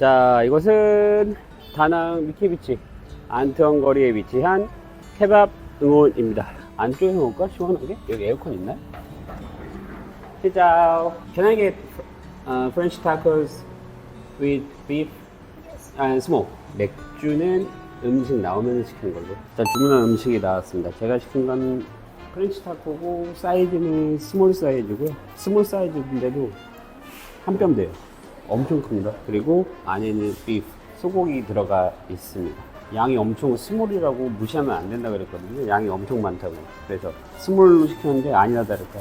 자, 이곳은 다낭 미키비치 안트원 거리에 위치한 케밥 응원입니다. 안쪽에서 먹을까? 시원하게? 여기 에어컨 있나요? Ciao. Can I get uh, French tacos with beef and small? 맥주는 음식 나오면 시키는 걸로. 일단 주문한 음식이 나왔습니다. 제가 시킨 건 프렌치 타코고 사이즈는 스몰 사이즈고요. 스몰 사이즈인데도 한 뼘 돼요. 엄청 큽니다. 그리고 안에는 비프, 소고기 들어가 있습니다. 양이 엄청 스몰이라고 무시하면 안 된다 그랬거든요. 양이 엄청 많다고. 그래서 스몰로 시켰는데 아니나 다를까.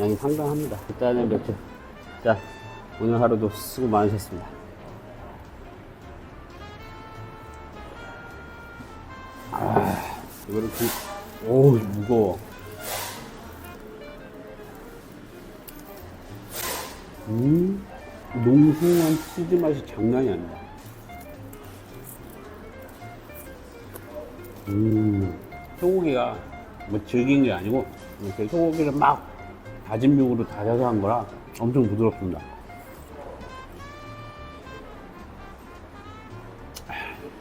양이 상당합니다. 일단은 맥주. 자, 오늘 하루도 수고 많으셨습니다. 아, 이거를 그, 오, 무거워. 음, 농후한 치즈 맛이 장난이 아니다. 음, 소고기가 뭐 질긴 게 아니고 이렇게 소고기를 막 다진 육으로 다져서 한 거라 엄청 부드럽습니다.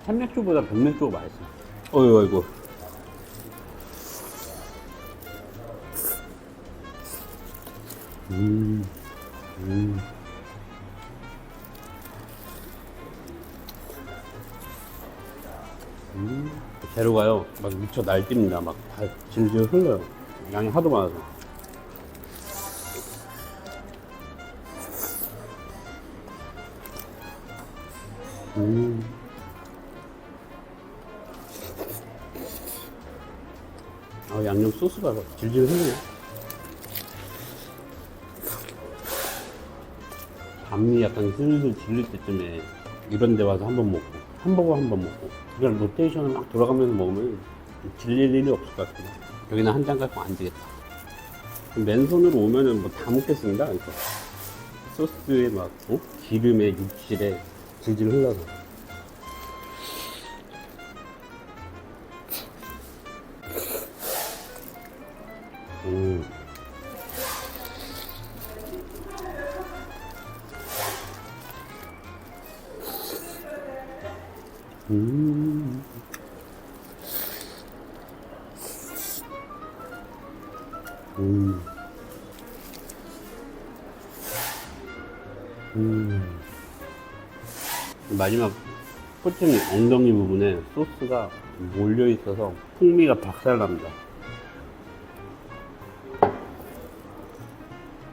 산맥주보다 백맥주가 맛있어. 어이구, 어이구. 음, 음. 음. 재료가요, 막 미쳐 날뜁니다. 막 다 질질 흘러요. 양이 하도 많아서. 음. 아, 양념 소스가 질질 흘러요. 밤이 약간 슬슬 질릴 때쯤에 이런 데 와서 한번 먹고 햄버거 한 번 먹고 그냥 로테이션을 막 돌아가면서 먹으면 질릴 일이 없을 것 같아요 여기는 한잔 갖고 안 되겠다. 맨손으로 오면은 뭐 다 먹겠습니다. 소스에 막 어? 기름에 육질에 질질 흘러서 음. 음. 음. 마지막 코팅 엉덩이 부분에 소스가 몰려 있어서 풍미가 박살납니다.